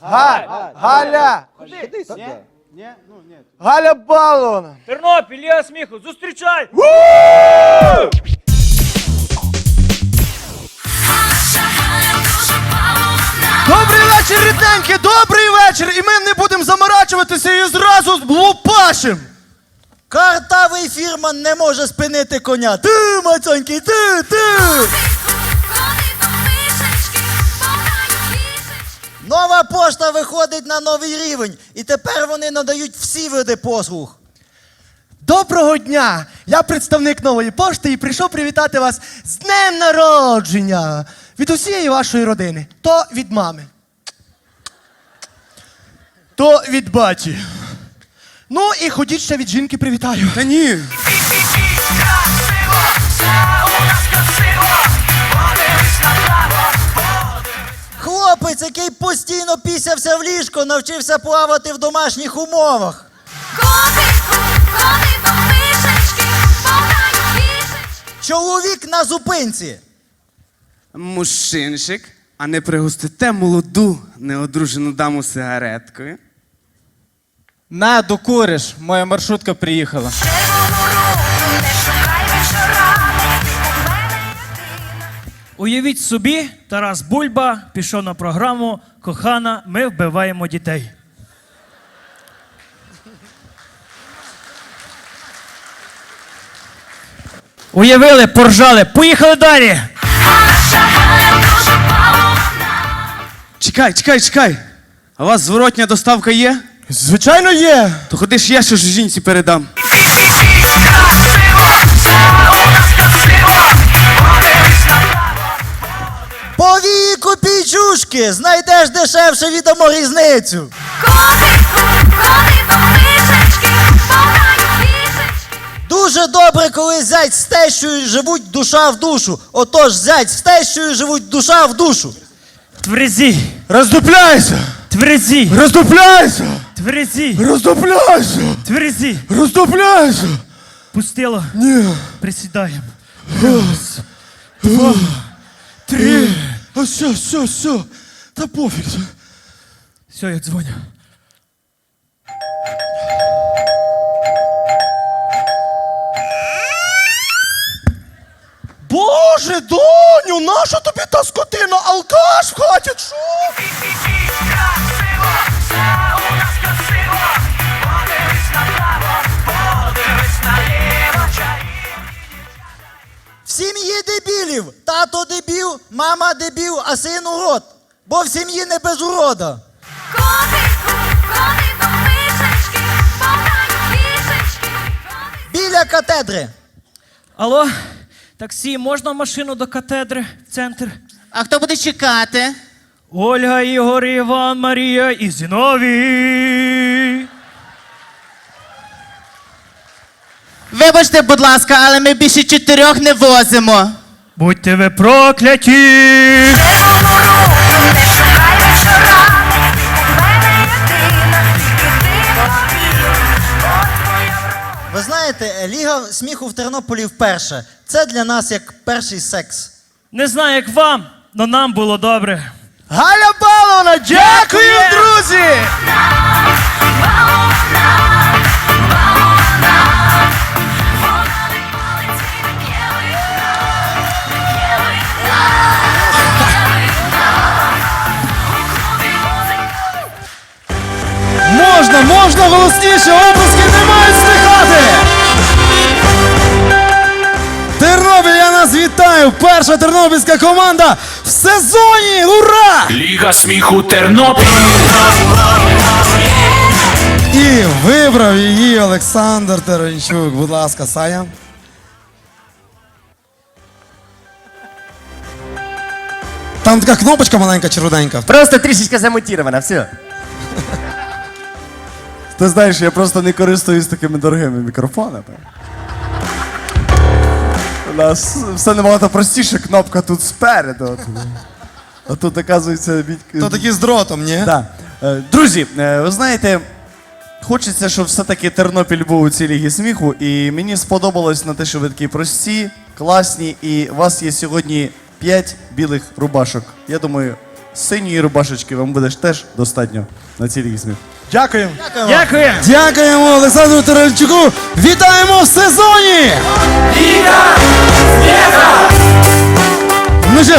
Га- Галя! Ні, ну ні. Галя Баловна! Тернопіль, Ліга сміху, зустрічай! Добрий вечір, рідненькі! Добрий вечір! І ми не будемо заморачуватися і зразу лупашим! Картавий фірман не може спинити коня. Ти, мацьонький, ти, ти! Нова пошта виходить на новий рівень, і тепер вони надають всі види послуг. Доброго дня! Я представник нової пошти і прийшов привітати вас з днем народження від усієї вашої родини. То від мами. То від баті. Ну і ходіть ще від жінки привітаю. Та ні. Хлопець, який постійно пісявся в ліжко, навчився плавати в домашніх умовах. Чоловік на зупинці. Мужчинчик, а не пригостите молоду неодружену даму сигареткою? На, докуриш, моя маршрутка приїхала. Уявіть собі, Тарас Бульба пішов на програму Кохана, ми вбиваємо дітей. Уявили, поржали, поїхали далі. Чекай, чекай, чекай. А у вас зворотня доставка є? Звичайно, є. То ходиш я що ж жінці передам. Копійчушки, знайдеш дешевше відомо різницю. Дуже добре, коли зять з тещою живуть душа в душу. Отож, зять з тещою живуть душа в душу. Тверезі, Роздупляйся! тверезі, Роздупляйся! тверезі, Роздупляйся! тверезі. Роздупляйся! Пустило, Ні. присідаємо. Раз, два, все, все, все. Та пофіг. Все, я дзвоню. Боже, доню, наша тобі та скотина? Алкаш в хаті, що? Мама дебіл, а син урод. Бо в сім'ї не без урода. Біля катедри. Алло, таксі, можна машину до катедри в центр? А хто буде чекати? Ольга, Ігор, Іван, Марія і Зіновій. Вибачте, будь ласка, але ми більше чотирьох не возимо. Будьте ви прокляті! Ви знаєте, Ліга сміху в Тернополі вперше. Це для нас як перший секс. Не знаю, як вам, але нам було добре. Галя Баловна, дякую, друзі! Можна, можна голосніше, обласки не мають стихати! Тернопіль, я нас вітаю! Перша тернопільська команда в сезоні! Ура! Ліга сміху Тернопіль І вибрав її Олександр Теренчук. Будь ласка, Саня. Там така кнопочка маленька червоненька. Просто трішечки замонтировано, все. Ти знаєш, я просто не користуюсь такими дорогими мікрофонами. У нас все набагато простіше, кнопка тут спереду. А тут, оказується, від... То такі з дротом, ні? Да. Е, Друзі, е, ви знаєте, хочеться, щоб все-таки Тернопіль був у цій лігі сміху. І мені сподобалось на те, що ви такі прості, класні, і у вас є сьогодні 5 білих рубашок. Я думаю, синьої рубашечки вам буде ж теж достатньо на цій лігі сміху. Дякуємо. Дякуємо. Дякуємо Олександру Таральчуку. Вітаємо в сезоні! Віра!